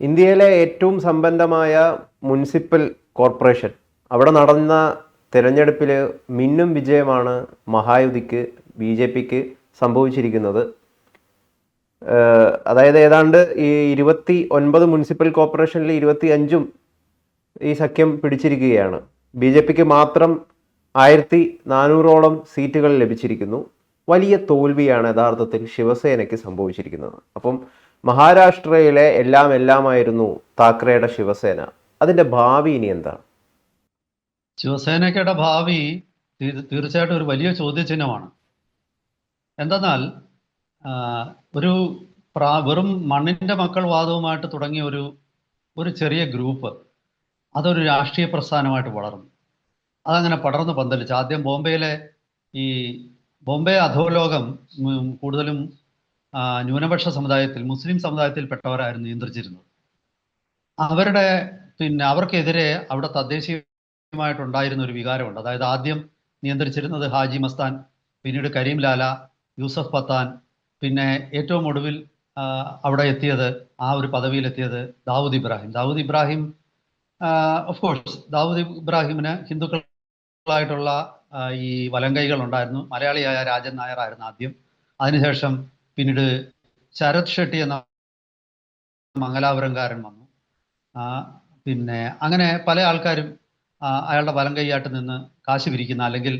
ഇന്ത്യയിലെ ഏറ്റവും സമ്പന്നമായ മുനിസിപ്പൽ കോർപ്പറേഷൻ. അവിടെ നടന്ന തിരഞ്ഞെടുപ്പിൽ മിന്നും വിജയമാണ് മഹായുതിക്ക് ബി ജെ പിക്ക് സംഭവിച്ചിരിക്കുന്നത്. അതായത് ഏതാണ്ട് ഈ ഇരുപത്തി ഒൻപത് മുനിസിപ്പൽ കോർപ്പറേഷനിൽ ഇരുപത്തി അഞ്ചും ഈ സഖ്യം പിടിച്ചിരിക്കുകയാണ്. ബി ജെ പിക്ക് മാത്രം ആയിരത്തി നാനൂറോളം സീറ്റുകൾ ലഭിച്ചിരിക്കുന്നു. വലിയ തോൽവിയാണ് യഥാർത്ഥത്തിൽ ശിവസേനയ്ക്ക് സംഭവിച്ചിരിക്കുന്നത്. അപ്പം മഹാരാഷ്ട്രയിലെ എല്ലാം എല്ലാമായിരുന്നു താക്കറെയുടെ ശിവസേന. അതിന്റെ ഭാവി ഇനി എന്താണ് ശിവസേനയ്ക്കയുടെ ഭാവി തീർച്ചയായിട്ടും ഒരു വലിയ ചോദ്യചിഹ്നമാണ്. എന്തെന്നാൽ ഒരു പ്രാ വെറും മണ്ണിന്റെ മക്കൾ വാദവുമായിട്ട് തുടങ്ങിയ ഒരു ഒരു ചെറിയ ഗ്രൂപ്പ് അതൊരു രാഷ്ട്രീയ പ്രസ്ഥാനമായിട്ട് വളർന്നു. അതങ്ങനെ പടർന്ന് പന്തലിച്ച്. ആദ്യം ബോംബെയിലെ ഈ ബോംബെ അധോലോകം കൂടുതലും ന്യൂനപക്ഷ സമുദായത്തിൽ മുസ്ലിം സമുദായത്തിൽപ്പെട്ടവരായിരുന്നു നിയന്ത്രിച്ചിരുന്നത്. അവരുടെ പിന്നെ അവർക്കെതിരെ അവിടെ തദ്ദേശീയമായിട്ടുണ്ടായിരുന്ന ഒരു വികാരമുണ്ട്. അതായത് ആദ്യം നിയന്ത്രിച്ചിരുന്നത് ഹാജി മസ്താൻ പിന്നീട് കരീം ലാല യൂസഫ് പത്താൻ പിന്നെ ഏറ്റവും ഒടുവിൽ അവിടെ എത്തിയത് ആ ഒരു പദവിയിലെത്തിയത് ദാവൂദ് ഇബ്രാഹിം. ദാവൂദ് ഇബ്രാഹിം ഓഫ് കോഴ്സ് ദാവൂദ് ഇബ്രാഹിമിന് ഹിന്ദുക്കളായിട്ടുള്ള ഈ വലങ്കൈകൾ ഉണ്ടായിരുന്നു മലയാളിയായ രാജൻ നായർ ആയിരുന്നു ആദ്യം. അതിനുശേഷം പിന്നീട് ശരത് ഷെട്ടി എന്ന മംഗലാപുരംകാരൻ വന്നു. പിന്നെ അങ്ങനെ പല ആൾക്കാരും അയാളുടെ വലം കൈയായിട്ട് നിന്ന് കാശ് പിരിക്കുന്ന അല്ലെങ്കിൽ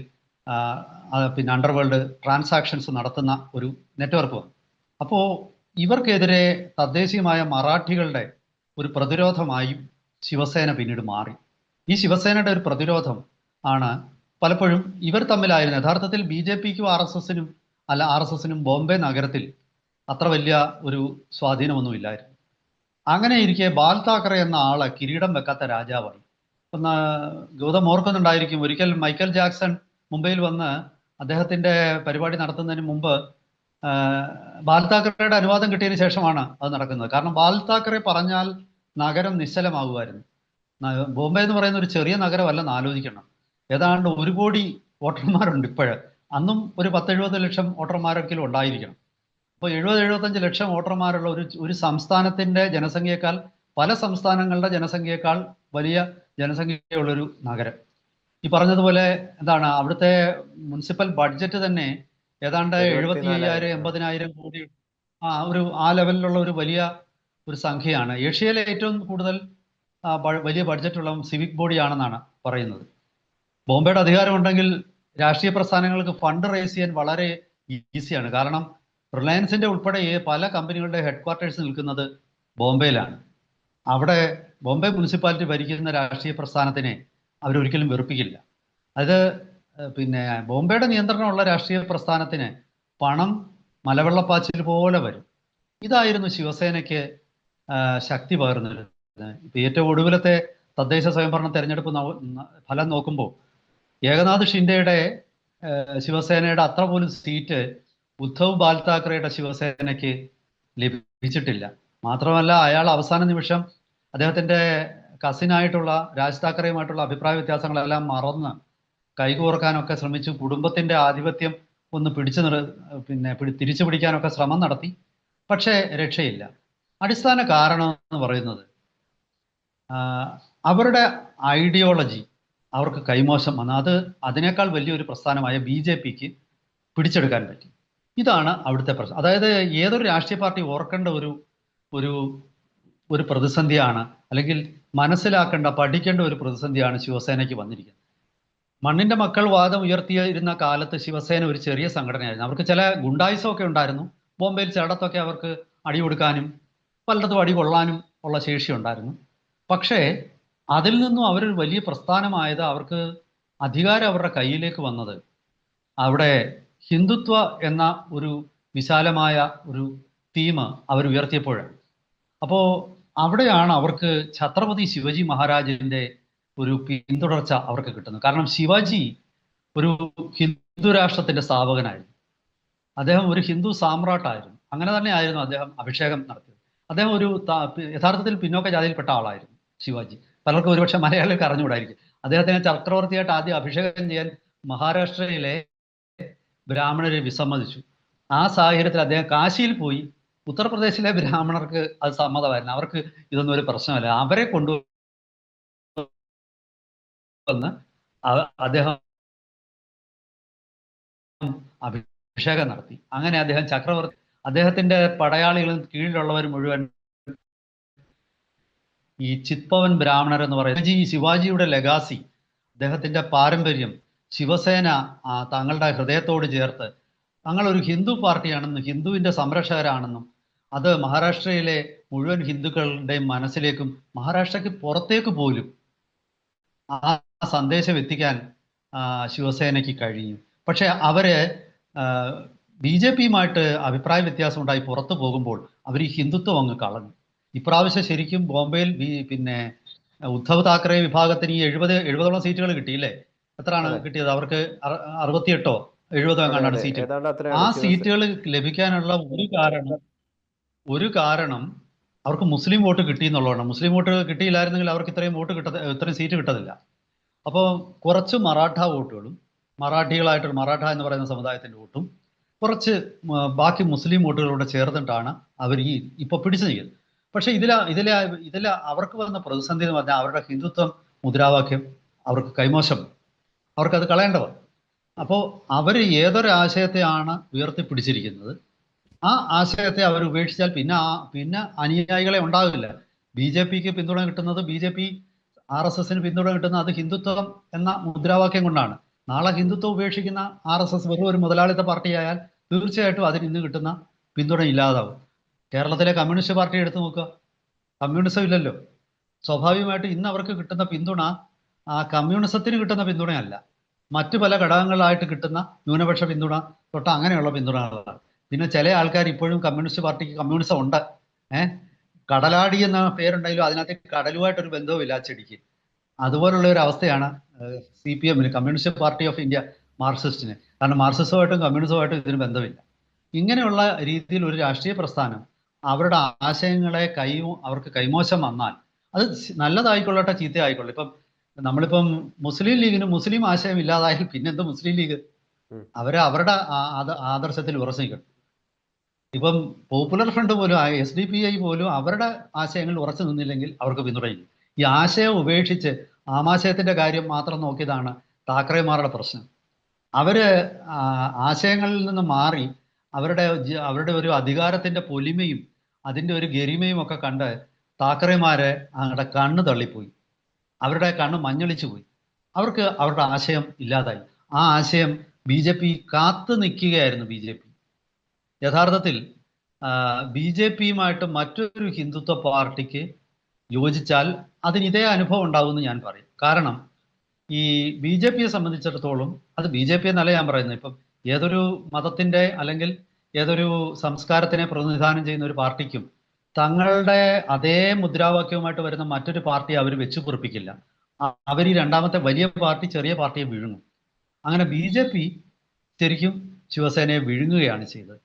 പിന്നെ അണ്ടർവേൾഡ് ട്രാൻസാക്ഷൻസ് നടത്തുന്ന ഒരു നെറ്റ്വർക്ക് വന്നു. അപ്പോൾ ഇവർക്കെതിരെ തദ്ദേശീയമായ മറാഠികളുടെ ഒരു പ്രതിരോധമായും ശിവസേന പിന്നീട് മാറി. ഈ ശിവസേനയുടെ ഒരു പ്രതിരോധം ആണ് പലപ്പോഴും ഇവർ തമ്മിലായിരുന്നു. യഥാർത്ഥത്തിൽ ബി ജെ പിക്കും ആർ എസ് എസിനും അല്ല ആർ എസ് എസിനും ബോംബെ നഗരത്തിൽ അത്ര വലിയ ഒരു സ്വാധീനമൊന്നും ഇല്ലായിരുന്നു അങ്ങനെ ഇരിക്കെ ബാൽ താക്കറെ എന്ന ആൾ കിരീടം വെക്കാത്ത രാജാവായി. ഒന്ന് ഗൗതം ഓർക്കുന്നുണ്ടായിരിക്കും ഒരിക്കൽ മൈക്കൽ ജാക്സൺ മുംബൈയിൽ വന്ന് അദ്ദേഹത്തിന്റെ പരിപാടി നടത്തുന്നതിന് മുമ്പ് ബാൽ താക്കറയുടെ അനുവാദം കിട്ടിയതിന് ശേഷമാണ് അത് നടക്കുന്നത്. കാരണം ബാൽ താക്കറെ പറഞ്ഞാൽ നഗരം നിശ്ചലമാകുമായിരുന്നു. ബോംബെ എന്ന് പറയുന്ന ഒരു ചെറിയ നഗരമല്ലെന്ന് ആലോചിക്കണം. ഏതാണ്ട് ഒരു കോടി വോട്ടർമാരുണ്ട് ഇപ്പോഴ്. അന്നും ഒരു പത്തെഴുപത് ലക്ഷം വോട്ടർമാരെങ്കിലും ഉണ്ടായിരിക്കണം. അപ്പോൾ എഴുപത് എഴുപത്തഞ്ച് ലക്ഷം വോട്ടർമാരുള്ള ഒരു ഒരു സംസ്ഥാനത്തിന്റെ ജനസംഖ്യയേക്കാൾ പല സംസ്ഥാനങ്ങളുടെ ജനസംഖ്യയേക്കാൾ വലിയ ജനസംഖ്യയുള്ളൊരു നഗരം. ഈ പറഞ്ഞതുപോലെ എന്താണ് അവിടുത്തെ മുനിസിപ്പൽ ബഡ്ജറ്റ് തന്നെ ഏതാണ്ട് എഴുപത്തി അയ്യായിരം എൺപതിനായിരം കോടി ആ ഒരു ആ ലെവലിലുള്ള ഒരു വലിയ ഒരു സംഖ്യയാണ്. ഏഷ്യയിലെ ഏറ്റവും കൂടുതൽ വലിയ ബഡ്ജറ്റുള്ള സിവിക് ബോഡിയാണെന്നാണ് പറയുന്നത്. ബോംബെയുടെ അധികാരമുണ്ടെങ്കിൽ രാഷ്ട്രീയ പ്രസ്ഥാനങ്ങൾക്ക് ഫണ്ട് റേസ് ചെയ്യാൻ വളരെ ഈസിയാണ്. കാരണം റിലയൻസിന്റെ ഉൾപ്പെടെ പല കമ്പനികളുടെ ഹെഡ്ക്വാർട്ടേഴ്സ് നിൽക്കുന്നത് ബോംബെയിലാണ്. അവിടെ ബോംബെ മുനിസിപ്പാലിറ്റി ഭരിക്കുന്ന രാഷ്ട്രീയ പ്രസ്ഥാനത്തിനെ അവരൊരിക്കലും വെറുപ്പിക്കില്ല. അത് പിന്നെ ബോംബെയുടെ നിയന്ത്രണമുള്ള രാഷ്ട്രീയ പ്രസ്ഥാനത്തിന് പണം മലവെള്ളപ്പാച്ചിൽ പോലെ വരും. ഇതായിരുന്നു ശിവസേനയ്ക്ക് ശക്തി പകർന്നിരുന്നത് ഇപ്പൊ ഏറ്റവും ഒടുവിലത്തെ തദ്ദേശ സ്വയംഭരണ തെരഞ്ഞെടുപ്പ് ഫലം നോക്കുമ്പോൾ ഏകനാഥ് ഷിൻഡെയുടെ ശിവസേനയുടെ അത്ര പോലും സീറ്റ് ഉദ്ധവ് ബാൽ താക്കറെയുടെ ശിവസേനയ്ക്ക് ലഭിച്ചിട്ടില്ല. മാത്രമല്ല അയാൾ അവസാന നിമിഷം അദ്ദേഹത്തിന്റെ കസിനായിട്ടുള്ള രാജ് താക്കറെയുമായിട്ടുള്ള അഭിപ്രായ വ്യത്യാസങ്ങളെല്ലാം മറന്ന് കൈകോർക്കാനൊക്കെ ശ്രമിച്ചു. കുടുംബത്തിന്റെ ആധിപത്യം ഒന്ന് പിടിച്ചു നിർ പിന്നെ തിരിച്ചു പിടിക്കാനൊക്കെ ശ്രമം നടത്തി. പക്ഷേ രക്ഷയില്ല. അടിസ്ഥാന കാരണം എന്ന് പറയുന്നത് അവരുടെ ഐഡിയോളജി അവർക്ക് കൈമോശം വന്ന അത് അതിനേക്കാൾ വലിയൊരു പ്രസ്ഥാനമായ ബി ജെ പിക്ക് പിടിച്ചെടുക്കാൻ പറ്റി. ഇതാണ് അവിടുത്തെ പ്രശ്നം. അതായത് ഏതൊരു രാഷ്ട്രീയ പാർട്ടി ഓർക്കേണ്ട ഒരു ഒരു ഒരു പ്രതിസന്ധിയാണ് അല്ലെങ്കിൽ മനസ്സിലാക്കേണ്ട പഠിക്കേണ്ട ഒരു പ്രതിസന്ധിയാണ് ശിവസേനയ്ക്ക് വന്നിരിക്കുന്നത്. മണ്ണിന്റെ മക്കൾ വാദം ഉയർത്തിയിരുന്ന കാലത്ത് ശിവസേന ഒരു ചെറിയ സംഘടനയായിരുന്നു. അവർക്ക് ചില ഗുണ്ടായുസമൊക്കെ ഉണ്ടായിരുന്നു. ബോംബെയിൽ ചിലടത്തൊക്കെ അവർക്ക് അടി കൊടുക്കാനും പലയിടത്തും അടി കൊള്ളാനും ഉള്ള ശേഷി ഉണ്ടായിരുന്നു. പക്ഷേ അതിൽ നിന്നും അവരൊരു വലിയ പ്രസ്ഥാനമായത് അവർക്ക് അധികാരം അവരുടെ കയ്യിലേക്ക് വന്നത്. അവിടെ ഹിന്ദുത്വ എന്ന ഒരു വിശാലമായ ഒരു തീം അവർ ഉയർത്തിയപ്പോഴാണ് അപ്പോൾ അവിടെയാണ് അവർക്ക് ഛത്രപതി ശിവജി മഹാരാജിന്റെ ഒരു പിന്തുടർച്ച അവർക്ക് കിട്ടുന്നത്. കാരണം ശിവാജി ഒരു ഹിന്ദു രാഷ്ട്രത്തിന്റെ സ്ഥാപകനായിരുന്നു. അദ്ദേഹം ഒരു ഹിന്ദു സാമ്രാട്ടായിരുന്നു. അങ്ങനെ തന്നെ ആയിരുന്നു അദ്ദേഹം അഭിഷേകം നടത്തിയത്. അദ്ദേഹം ഒരു യഥാർത്ഥത്തിൽ പിന്നോക്ക ജാതിയിൽപ്പെട്ട ആളായിരുന്നു ശിവാജി. പലർക്കും ഒരുപക്ഷെ മലയാളികൾക്ക് അറിഞ്ഞുകൂടായിരിക്കും. അദ്ദേഹത്തിനെ ചക്രവർത്തിയായിട്ട് ആദ്യം അഭിഷേകം ചെയ്യാൻ മഹാരാഷ്ട്രയിലെ ബ്രാഹ്മണരെ വിസമ്മതിച്ചു. ആ സാഹചര്യത്തിൽ അദ്ദേഹം കാശിയിൽ പോയി ഉത്തർപ്രദേശിലെ ബ്രാഹ്മണർക്ക് അത് സമ്മതമായിരുന്നു. അവർക്ക് ഇതൊന്നും ഒരു പ്രശ്നമല്ല. അവരെ കൊണ്ടു വന്ന് അദ്ദേഹം അഭിഷേകം നടത്തി. അങ്ങനെ അദ്ദേഹം ചക്രവർത്തി അദ്ദേഹത്തിന്റെ പടയാളികളും കീഴിലുള്ളവർ മുഴുവൻ ഈ ചിത്പവൻ ബ്രാഹ്മണർ എന്ന് പറയുന്നത് ഈ ശിവാജിയുടെ ലെഗാസി അദ്ദേഹത്തിന്റെ പാരമ്പര്യം ശിവസേന തങ്ങളുടെ ഹൃദയത്തോട് ചേർത്ത് തങ്ങൾ ഒരു ഹിന്ദു പാർട്ടിയാണെന്നും ഹിന്ദുവിന്റെ സംരക്ഷകരാണെന്നും അത് മഹാരാഷ്ട്രയിലെ മുഴുവൻ ഹിന്ദുക്കളുടെയും മനസ്സിലേക്കും മഹാരാഷ്ട്രയ്ക്ക് പുറത്തേക്ക് പോലും ആ സന്ദേശം എത്തിക്കാൻ ശിവസേനയ്ക്ക് കഴിഞ്ഞു. പക്ഷെ അവർ ബി ജെ പിയുമായിട്ട് അഭിപ്രായ വ്യത്യാസം ഉണ്ടായി പുറത്തു പോകുമ്പോൾ അവർ ഈ ഹിന്ദുത്വം അങ്ങ് കളഞ്ഞു. ഇപ്രാവശ്യം ശരിക്കും ബോംബെയിൽ പിന്നെ ഉദ്ധവ് താക്കറെ വിഭാഗത്തിന് ഈ എഴുപത് എഴുപതോളം സീറ്റുകൾ കിട്ടിയില്ലേ? എത്രയാണ് കിട്ടിയത്? അവർക്ക് അറു- അറുപത്തിയെട്ടോ എഴുപതോ എങ്ങാണ്ടാണ് സീറ്റ്? ആ സീറ്റുകൾ ലഭിക്കാനുള്ള ഒരു കാരണം ഒരു കാരണം അവർക്ക് മുസ്ലിം വോട്ട് കിട്ടി എന്നുള്ളതാണ്. മുസ്ലിം വോട്ട് കിട്ടിയില്ലായിരുന്നെങ്കിൽ അവർക്ക് ഇത്രയും വോട്ട് കിട്ട ഇത്രയും സീറ്റ് കിട്ടത്തില്ല അപ്പോൾ കുറച്ച് മറാഠ വോട്ടുകളും മറാഠികളായിട്ടുള്ള മറാഠ എന്ന് പറയുന്ന സമുദായത്തിന്റെ വോട്ടും കുറച്ച് ബാക്കി മുസ്ലിം വോട്ടുകളോട് ചേർന്നിട്ടാണ് അവർ ഈ ഇപ്പൊ പിടിച്ചു നിൽക്കുന്നത്. പക്ഷെ ഇതില ഇതിലെ ഇതിലെ അവർക്ക് വന്ന പ്രതിസന്ധി എന്ന് പറഞ്ഞാൽ അവരുടെ ഹിന്ദുത്വം മുദ്രാവാക്യം അവർക്ക് കൈമോശം അവർക്കത് കളയേണ്ടവർ. അപ്പോൾ അവർ ഏതൊരു ആശയത്തെയാണ് ഉയർത്തിപ്പിടിച്ചിരിക്കുന്നത്? ആ ആശയത്തെ അവർ ഉപേക്ഷിച്ചാൽ പിന്നെ ആ പിന്നെ അനുയായികളെ ഉണ്ടാകില്ല ബി ജെ പിക്ക് പിന്തുണ കിട്ടുന്നത് B J P R S എസിന് പിന്തുണ കിട്ടുന്നത് അത് ഹിന്ദുത്വം എന്ന മുദ്രാവാക്യം കൊണ്ടാണ്. നാളെ ഹിന്ദുത്വം ഉപേക്ഷിക്കുന്ന ആർ എസ് എസ് വെറും ഒരു മുതലാളിത്ത പാർട്ടിയായാൽ തീർച്ചയായിട്ടും അതിന് ഇന്ന് കിട്ടുന്ന പിന്തുണ ഇല്ലാതാവും. കേരളത്തിലെ കമ്മ്യൂണിസ്റ്റ് പാർട്ടി എടുത്തു നോക്കുക. കമ്മ്യൂണിസം ഇല്ലല്ലോ. സ്വാഭാവികമായിട്ട് ഇന്ന് അവർക്ക് കിട്ടുന്ന പിന്തുണ ആ കമ്മ്യൂണിസത്തിന് കിട്ടുന്ന പിന്തുണയല്ല. മറ്റു പല ഘടകങ്ങളായിട്ട് കിട്ടുന്ന ന്യൂനപക്ഷ പിന്തുണ തൊട്ട് അങ്ങനെയുള്ള പിന്തുണകളാണ്. പിന്നെ ചില ആൾക്കാർ ഇപ്പോഴും കമ്മ്യൂണിസ്റ്റ് പാർട്ടിക്ക് കമ്മ്യൂണിസം ഉണ്ട്. ഏഹ് കടലാടി എന്ന പേരുണ്ടെങ്കിലും അതിനകത്ത് കടലുമായിട്ടൊരു ബന്ധവുമില്ല ആ ചെടിക്ക് അതുപോലുള്ള ഒരു അവസ്ഥയാണ് സി പി എമ്മിന് കമ്മ്യൂണിസ്റ്റ് പാർട്ടി ഓഫ് ഇന്ത്യ മാർക്സിസ്റ്റിന്. കാരണം മാർക്സിസവുമായിട്ടും കമ്മ്യൂണിസവുമായിട്ടും ഇതിന് ബന്ധമില്ല. ഇങ്ങനെയുള്ള രീതിയിൽ ഒരു രാഷ്ട്രീയ പ്രസ്ഥാനം അവരുടെ ആശയങ്ങളെ കൈ അവർക്ക് കൈമോശം വന്നാൽ അത് നല്ലതായിക്കൊള്ളട്ടെ ചീത്ത ആയിക്കൊള്ളട്ടെ ഇപ്പം നമ്മളിപ്പം മുസ്ലിം ലീഗിന് മുസ്ലിം ആശയം ഇല്ലാതായാൽ പിന്നെന്ത് മുസ്ലിം ലീഗ്? അവരെ അവരുടെ ആദർശത്തിൽ ഉറച്ചു നിൽക്കണം ഇപ്പം പോപ്പുലർ ഫ്രണ്ട് പോലും എസ് ഡി പി ഐ പോലും അവരുടെ ആശയങ്ങളിൽ ഉറച്ചു നിന്നില്ലെങ്കിൽ അവർക്ക് പിന്തുണയില്ല. ഈ ആശയം ഉപേക്ഷിച്ച് ആമാശയത്തിന്റെ കാര്യം മാത്രം നോക്കിയതാണ് താക്കറേമാരുടെ പ്രശ്നം. അവർ ആശയങ്ങളിൽ നിന്ന് മാറി അവരുടെ അവരുടെ ഒരു അധികാരത്തിന്റെ പൊലിമയും അതിന്റെ ഒരു ഗരിമയും ഒക്കെ കണ്ട് താക്കറേമാരെ അങ്ങടെ കണ്ണ് തള്ളിപ്പോയി. അവരുടെ കണ്ണ് മഞ്ഞളിച്ചു പോയി. അവർക്ക് അവരുടെ ആശയം ഇല്ലാതായി. ആ ആശയം ബി ജെ പി കാത്തു നിൽക്കുകയായിരുന്നു ബി ജെ പി. യഥാർത്ഥത്തിൽ ബി ജെ പിയുമായിട്ട് മറ്റൊരു ഹിന്ദുത്വ പാർട്ടിക്ക് യോജിച്ചാൽ അതിന് ഇതേ അനുഭവം ഉണ്ടാകുമെന്ന് ഞാൻ പറയും. കാരണം ഈ ബി ജെ പിയെ സംബന്ധിച്ചിടത്തോളം അത് ബി ജെ പി എന്നല്ല ഞാൻ പറയുന്നത്. ഇപ്പം ഏതൊരു മതത്തിന്റെ അല്ലെങ്കിൽ ഏതൊരു സംസ്കാരത്തിനെ പ്രതിനിധാനം ചെയ്യുന്ന ഒരു പാർട്ടിക്കും തങ്ങളുടെ അതേ മുദ്രാവാക്യവുമായിട്ട് വരുന്ന മറ്റൊരു പാർട്ടി അവർ വെച്ചു കുറിപ്പിക്കില്ല അവർ ഈ രണ്ടാമത്തെ വലിയ പാർട്ടി ചെറിയ പാർട്ടിയെ വിഴുങ്ങും. അങ്ങനെ ബി ജെ പി ശരിക്കും ശിവസേനയെ വിഴുങ്ങുകയാണ് ചെയ്തത്.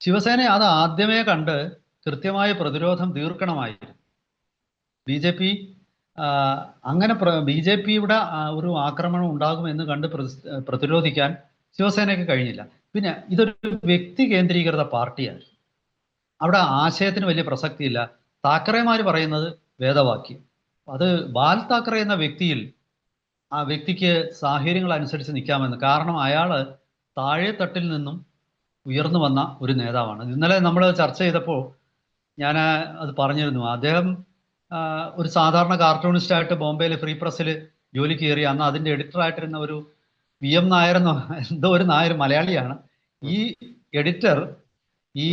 ശിവസേന അത് ആദ്യമേ കണ്ട് കൃത്യമായ പ്രതിരോധം തീർക്കണമായിരുന്നു. ബി ജെ പി അങ്ങനെ ബി ജെ പിയുടെ ഒരു ആക്രമണം ഉണ്ടാകുമെന്ന് കണ്ട് പ്രതിരോധിക്കാൻ ശിവസേനയ്ക്ക് കഴിഞ്ഞില്ല. പിന്നെ ഇതൊരു വ്യക്തി കേന്ദ്രീകൃത പാർട്ടിയാണ് അവിടെ ആശയത്തിന് വലിയ പ്രസക്തിയില്ല. താക്കറേമാർ പറയുന്നത് വേദവാക്യം. അത് ബാൽ താക്കറെ എന്ന വ്യക്തിയിൽ ആ വ്യക്തിക്ക് സാഹചര്യങ്ങൾ അനുസരിച്ച് നിൽക്കാമെന്ന്. കാരണം അയാൾ താഴെത്തട്ടിൽ നിന്നും ഉയർന്നു വന്ന ഒരു നേതാവാണ്. ഇന്നലെ നമ്മൾ ചർച്ച ചെയ്തപ്പോൾ ഞാൻ അത് പറഞ്ഞിരുന്നു. അദ്ദേഹം ഒരു സാധാരണ കാർട്ടൂണിസ്റ്റ് ആയിട്ട് ബോംബെയിലെ ഫ്രീ പ്രസ്സിൽ ജോലി കയറി അന്ന് അതിന്റെ എഡിറ്ററായിട്ടിരുന്ന ഒരു വി എം നായർ എന്നോ എന്തോ ഒരു നായർ മലയാളിയാണ്. ഈ എഡിറ്റർ ഈ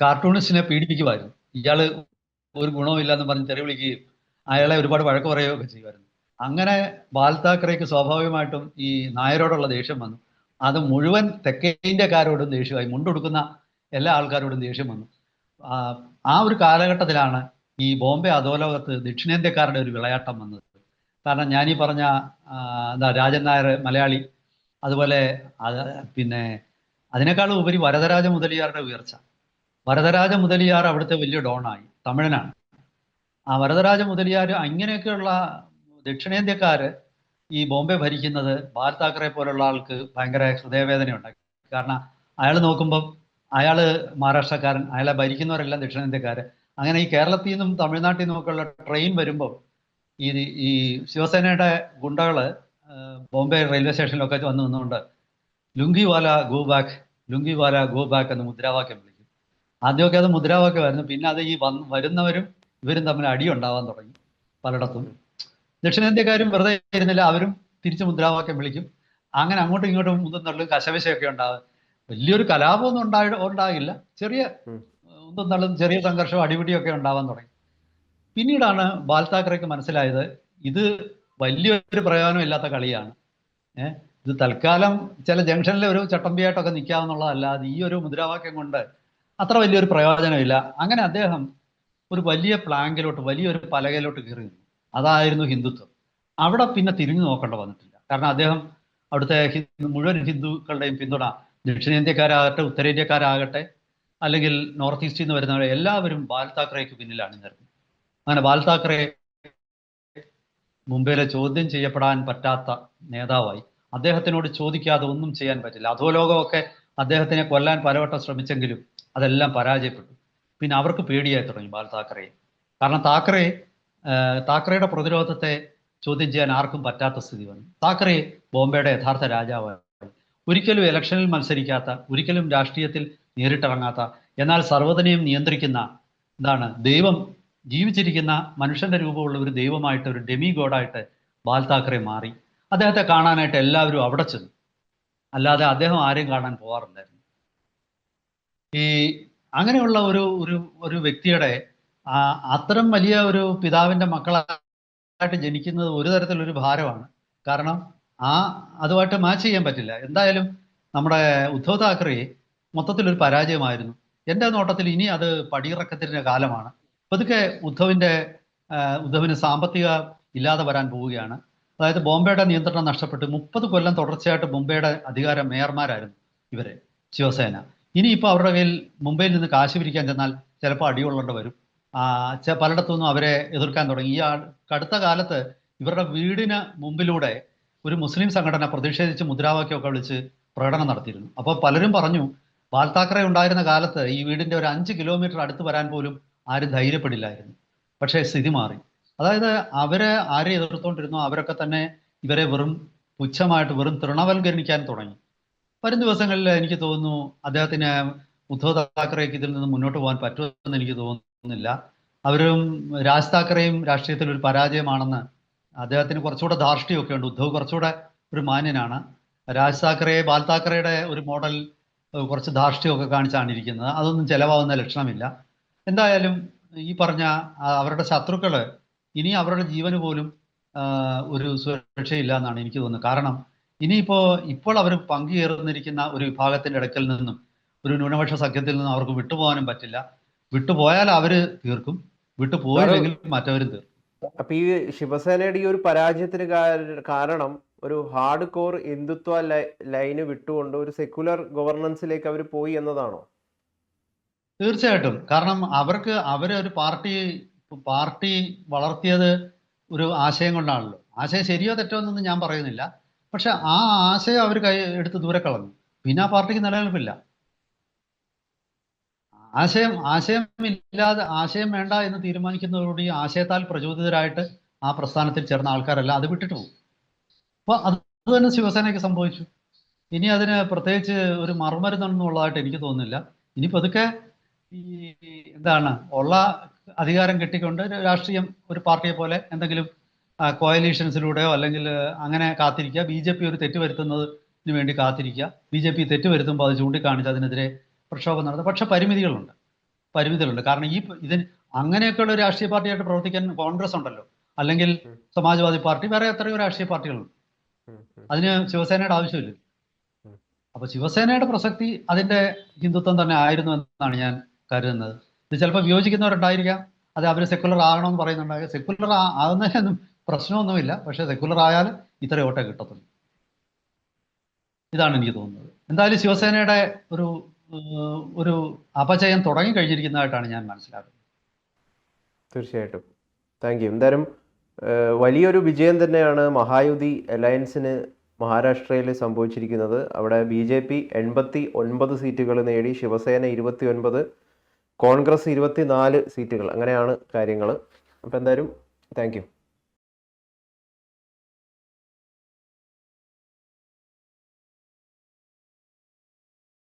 കാർട്ടൂണിസ്റ്റിനെ പീഡിപ്പിക്കുമായിരുന്നു ഇയാൾ ഒരു ഗുണവുമില്ലെന്ന് പറഞ്ഞ് തെറി വിളിക്കുകയും അയാളെ ഒരുപാട് വഴക്ക് പറയുകയൊക്കെ ചെയ്യുമായിരുന്നു. അങ്ങനെ ബാൽ താക്കറേക്ക് സ്വാഭാവികമായിട്ടും ഈ നായരോടുള്ള ദേഷ്യം വന്നു. അത് മുഴുവൻ തെക്കേ ഇന്ത്യക്കാരോടും ദേഷ്യമായി മുണ്ടുടുക്കുന്ന എല്ലാ ആൾക്കാരോടും ദേഷ്യം വന്നു. ആ, ഒരു കാലഘട്ടത്തിലാണ് ഈ ബോംബെ അധോലോകത്ത് ദക്ഷിണേന്ത്യക്കാരുടെ ഒരു വിളയാട്ടം വന്നത്. കാരണം ഞാനീ പറഞ്ഞ എന്താ രാജൻ നായർ മലയാളി അതുപോലെ അത് പിന്നെ അതിനേക്കാളും ഉപരി വരദരാജ മുതലിയാരുടെ ഉയർച്ച. വരദരാജ മുതലിയാർ അവിടുത്തെ വലിയ ഡോണായി തമിഴനാണ്. ആ വരദരാജ മുതലിയാർ അങ്ങനെയൊക്കെയുള്ള ദക്ഷിണേന്ത്യക്കാര് ഈ ബോംബെ ഭരിക്കുന്നത് ബാൽ താക്കറെ പോലുള്ള ആൾക്ക് ഭയങ്കര ഹൃദയവേദന കാരണം അയാൾ നോക്കുമ്പം അയാൾ മഹാരാഷ്ട്രക്കാരൻ അയാളെ ഭരിക്കുന്നവരെല്ലാം ദക്ഷിണേന്ത്യക്കാർ അങ്ങനെ ഈ കേരളത്തിൽ നിന്നും തമിഴ്നാട്ടിൽ നിന്നുമൊക്കെയുള്ള ട്രെയിൻ വരുമ്പോൾ ഈ ഈ ശിവസേനയുടെ ഗുണ്ടകൾ ബോംബെ റെയിൽവേ സ്റ്റേഷനിലൊക്കെ വന്ന് നിന്നുകൊണ്ട് lungiwala go back. Lungiwala go back എന്ന് മുദ്രാവാക്യം വിളിക്കും. ആദ്യമൊക്കെ അത് മുദ്രാവാക്യമായിരുന്നു പിന്നെ അത് ഈ വന്ന് വരുന്നവരും ഇവരും തമ്മിൽ അടി ഉണ്ടാവാൻ തുടങ്ങി പലയിടത്തും. ദക്ഷിണേന്ത്യക്കാരും വെറുതെ ഇരുന്നില്ല. അവരും തിരിച്ച് മുദ്രാവാക്യം വിളിക്കും. അങ്ങനെ അങ്ങോട്ടും ഇങ്ങോട്ടും തള്ളും കശവശയൊക്കെ ഉണ്ടാകും വലിയൊരു കലാപമൊന്നും ഉണ്ടായി ഉണ്ടാകില്ല ചെറിയ ഒന്നും തള്ളും ചെറിയ സംഘർഷവും അടിപിടിയൊക്കെ ഉണ്ടാവാൻ തുടങ്ങി. പിന്നീടാണ് ബാൽ താക്കറേക്ക് മനസ്സിലായത് ഇത് വലിയൊരു പ്രയോജനമില്ലാത്ത കളിയാണ്. ഏഹ് ഇത് തൽക്കാലം ചില ജംഗ്ഷനിലെ ഒരു ചട്ടമ്പിയായിട്ടൊക്കെ നിൽക്കാമെന്നുള്ളതല്ലാതെ ഈ ഒരു മുദ്രാവാക്യം കൊണ്ട് അത്ര വലിയൊരു പ്രയോജനമില്ല. അങ്ങനെ അദ്ദേഹം ഒരു വലിയ പ്ലാങ്കിലോട്ട് വലിയൊരു പലകയിലോട്ട് കയറി നിന്നു. അതായിരുന്നു ഹിന്ദുത്വം. അവിടെ പിന്നെ തിരിഞ്ഞു നോക്കേണ്ട വന്നിട്ടില്ല. കാരണം അദ്ദേഹം അവിടുത്തെ മുഴുവൻ ഹിന്ദുക്കളുടെയും പിന്തുണ ദക്ഷിണേന്ത്യക്കാരാകട്ടെ ഉത്തരേന്ത്യക്കാരാകട്ടെ അല്ലെങ്കിൽ നോർത്ത് ഈസ്റ്റിൽ നിന്ന് വരുന്നവരെ എല്ലാവരും ബാൽ താക്കറേക്ക് പിന്നിലാണ് നിന്നത് അങ്ങനെ ബാൽ താക്കറെ മുംബൈയിലെ ചോദ്യം ചെയ്യപ്പെടാൻ പറ്റാത്ത നേതാവായി. അദ്ദേഹത്തിനോട് ചോദിക്കാതെ ഒന്നും ചെയ്യാൻ പറ്റില്ല. അധോലോകമൊക്കെ അദ്ദേഹത്തിനെ കൊല്ലാൻ പലവട്ടം ശ്രമിച്ചെങ്കിലും അതെല്ലാം പരാജയപ്പെട്ടു. പിന്നെ അവർക്ക് പേടിയായി തുടങ്ങി ബാൽ താക്കറയെ. കാരണം താക്കറെ താക്കറയുടെ പ്രതിരോധത്തെ ചോദ്യം ചെയ്യാൻ ആർക്കും പറ്റാത്ത സ്ഥിതി വന്നു. താക്കറെ ബോംബെയുടെ യഥാർത്ഥ രാജാവായി. ഒരിക്കലും ഇലക്ഷനിൽ മത്സരിക്കാത്ത ഒരിക്കലും രാഷ്ട്രീയത്തിൽ നേരിട്ടിറങ്ങാത്ത എന്നാൽ സർവതിനെയും നിയന്ത്രിക്കുന്ന എന്താണ് ദൈവം ജീവിച്ചിരിക്കുന്ന മനുഷ്യന്റെ രൂപമുള്ള ഒരു ദൈവമായിട്ട് ഒരു ഡെമി ഗോഡായിട്ട് ബാൽ താക്കറെ മാറി. അദ്ദേഹത്തെ കാണാനായിട്ട് എല്ലാവരും അവിടെ ചെന്നു. അല്ലാതെ അദ്ദേഹം ആരെയും കാണാൻ പോകാറില്ലായിരുന്നു ഈ അങ്ങനെയുള്ള ഒരു ഒരു ഒരു വ്യക്തിയുടെ അത്തരം വലിയ ഒരു പിതാവിന്റെ മക്കളായിട്ട് ജനിക്കുന്നത് ഒരു തരത്തിലൊരു ഭാരമാണ്. കാരണം ആ അതുമായിട്ട് മാച്ച് ചെയ്യാൻ പറ്റില്ല. എന്തായാലും നമ്മുടെ ഉദ്ധവ് താക്കറെ മൊത്തത്തിലൊരു പരാജയമായിരുന്നു. എന്റെ നോട്ടത്തിൽ ഇനി അത് പടിയിറക്കത്തിന്റെ കാലമാണ്. പതുക്കെ ഉദ്ധവിന്റെ ഉദ്ധവിന് സാമ്പത്തിക ഇല്ലാതെ വരാൻ പോവുകയാണ്. അതായത് ബോംബെയുടെ നിയന്ത്രണം നഷ്ടപ്പെട്ട് മുപ്പത് കൊല്ലം തുടർച്ചയായിട്ട് മുംബൈയുടെ അധികാര മേയർമാരായിരുന്നു ഇവർ ശിവസേന. ഇനിയിപ്പോൾ അവരുടെ കയ്യിൽ മുംബൈയിൽ നിന്ന് കാശ് പിരിക്കാൻ ചെന്നാൽ ചിലപ്പോൾ അടികൊള്ളേണ്ടി വരും. പലയിടത്തുനിന്നും അവരെ എതിർക്കാൻ തുടങ്ങി. ഈ കടുത്ത കാലത്ത് ഇവരുടെ വീടിന് മുമ്പിലൂടെ ഒരു മുസ്ലിം സംഘടന പ്രതിഷേധിച്ച് മുദ്രാവാക്യമൊക്കെ വിളിച്ച് പ്രകടനം നടത്തിയിരുന്നു. അപ്പോൾ പലരും പറഞ്ഞു ബാൽ താക്കറെ ഉണ്ടായിരുന്ന കാലത്ത് ഈ വീടിന്റെ ഒരു അഞ്ച് കിലോമീറ്റർ അടുത്ത് വരാൻ പോലും ആരും ധൈര്യപ്പെടില്ലായിരുന്നു. പക്ഷേ സ്ഥിതി മാറി. അതായത് അവരെ ആരെ എതിർത്തുകൊണ്ടിരുന്നോ അവരൊക്കെ തന്നെ ഇവരെ വെറും പുച്ഛമായിട്ട് വെറും തൃണവൽക്കരിക്കാൻ തുടങ്ങി. വരും ദിവസങ്ങളിൽ എനിക്ക് തോന്നുന്നു അദ്ദേഹത്തിന് ഉദ്ധവ് താക്കറേക്ക് ഇതിൽ നിന്ന് മുന്നോട്ട് പോകാൻ പറ്റുമെന്ന് എനിക്ക് തോന്നുന്നില്ല. അവരും രാജ് താക്കറേയും രാഷ്ട്രീയത്തിൽ ഒരു പരാജയമാണെന്ന് അദ്ദേഹത്തിന് കുറച്ചുകൂടെ ധാർഷ്ട്യമൊക്കെ ഉണ്ട്. ഉദ്ധവ് കുറച്ചുകൂടെ ഒരു മാന്യനാണ്. രാജ് താക്കറെ ബാൽ താക്കറയുടെ ഒരു മോഡൽ കുറച്ച് ധാർഷ്ട്യമൊക്കെ കാണിച്ചാണ് ഇരിക്കുന്നത്. അതൊന്നും ചെലവാകുന്ന ലക്ഷണമില്ല. എന്തായാലും ഈ പറഞ്ഞ അവരുടെ ശത്രുക്കൾ ഇനി അവരുടെ ജീവന് പോലും ഒരു സുരക്ഷയില്ല എന്നാണ് എനിക്ക് തോന്നുന്നത്. കാരണം ഇനിയിപ്പോ ഇപ്പോൾ അവർ പങ്കുചേർന്നിരിക്കുന്ന ഒരു വിഭാഗത്തിന്റെ ഇടയ്ക്കൽ നിന്നും ഒരു ന്യൂനപക്ഷ സഖ്യത്തിൽ നിന്നും അവർക്ക് വിട്ടുപോകാനും പറ്റില്ല. വിട്ടുപോയാൽ അവർ തീർക്കും. വിട്ടുപോയില്ലെങ്കിൽ മറ്റവരും തീർക്കും. അപ്പൊ ഈ ശിവസേനയുടെ ഈ ഒരു പരാജയത്തിന് കാരണം ഒരു ഹാർഡ് കോർ ഹിന്ദുത്വ ലൈന് വിട്ടുകൊണ്ട് ഒരു സെക്യുലർ ഗവർണൻസിലേക്ക് അവർ പോയി എന്നതാണോ? തീർച്ചയായിട്ടും. കാരണം അവർക്ക് അവരെ ഒരു പാർട്ടി പാർട്ടി വളർത്തിയത് ഒരു ആശയം കൊണ്ടാണല്ലോ. ആശയം ശരിയോ തെറ്റോ എന്നൊന്നും ഞാൻ പറയുന്നില്ല. പക്ഷെ ആ ആശയം അവർ കൈ എടുത്ത് ദൂരെ കളഞ്ഞു. പിന്നെ ആ പാർട്ടിക്ക് നിലനിൽപ്പില്ല. ആശയം ആശയം ഇല്ലാതെ ആശയം വേണ്ട എന്ന് തീരുമാനിക്കുന്നതോടുകൂടി ആശയത്താൽ പ്രചോദിതരായിട്ട് ആ പ്രസ്ഥാനത്തിൽ ചേർന്ന ആൾക്കാരെല്ലാം അത് വിട്ടിട്ട് പോകും. അപ്പൊ അത് തന്നെ ശിവസേനയ്ക്ക് സംഭവിച്ചു. ഇനി അതിന് പ്രത്യേകിച്ച് ഒരു മറുമരുന്നുള്ളതായിട്ട് എനിക്ക് തോന്നുന്നില്ല. ഇനി പതുക്കെ ഈ എന്താണ് ഉള്ള അധികാരം കിട്ടിക്കൊണ്ട് രാഷ്ട്രീയം ഒരു പാർട്ടിയെ പോലെ എന്തെങ്കിലും കോയലീഷൻസിലൂടെയോ അല്ലെങ്കിൽ അങ്ങനെ കാത്തിരിക്കുക. ബി ജെ പി ഒരു തെറ്റ് വരുത്തുന്നതിന് വേണ്ടി കാത്തിരിക്കുക. ബി ജെ പി തെറ്റ് വരുത്തുമ്പോൾ അത് ചൂണ്ടിക്കാണിച്ച് അതിനെതിരെ പ്രക്ഷോഭം നടത്തുക പക്ഷെ പരിമിതികളുണ്ട്. പരിമിതികളുണ്ട്. കാരണം ഈ ഇതിന് അങ്ങനെയൊക്കെയുള്ള ഒരു രാഷ്ട്രീയ പാർട്ടിയായിട്ട് പ്രവർത്തിക്കാൻ കോൺഗ്രസ് ഉണ്ടല്ലോ. അല്ലെങ്കിൽ. സമാജ്വാദി പാർട്ടി വേറെ എത്രയോ രാഷ്ട്രീയ പാർട്ടികളുണ്ട്. അതിന് ശിവസേനയുടെ ആവശ്യമില്ല. അപ്പൊ ശിവസേനയുടെ പ്രസക്തി അതിന്റെ ഹിന്ദുത്വം തന്നെ ആയിരുന്നു എന്നാണ് ഞാൻ കരുതുന്നത്. ഇത് ചിലപ്പോൾ വിയോജിക്കുന്നവരുണ്ടായിരിക്കാം. അത് അവർ സെക്കുലർ ആകണമെന്ന് പറയുന്നുണ്ടാകും. സെക്കുലർ ആകുന്നതിനൊന്നും പ്രശ്നമൊന്നുമില്ല. പക്ഷേ സെക്കുലർ ആയാൽ ഇത്ര വോട്ടേ കിട്ടത്തുള്ളൂ. ഇതാണ് എനിക്ക് തോന്നുന്നത്. എന്തായാലും ശിവസേനയുടെ ഒരു ഒരു അപചയം തുടങ്ങി കഴിഞ്ഞിരിക്കുന്നതായിട്ടാണ് ഞാൻ മനസ്സിലാക്കുന്നത്. തീർച്ചയായിട്ടും. താങ്ക് യു എന്തായാലും വലിയൊരു വിജയം തന്നെയാണ് മഹായുതി അലയൻസിന് മഹാരാഷ്ട്രയിൽ സംഭവിച്ചിരിക്കുന്നത്. അവിടെ ബി ജെ പി എൺപത്തി ഒൻപത് സീറ്റുകൾ നേടി ശിവസേന ഇരുപത്തി ഒൻപത് കോൺഗ്രസ് ഇരുപത്തി നാല് സീറ്റുകൾ. അങ്ങനെയാണ് കാര്യങ്ങൾ അപ്പോൾ എന്തായാലും താങ്ക്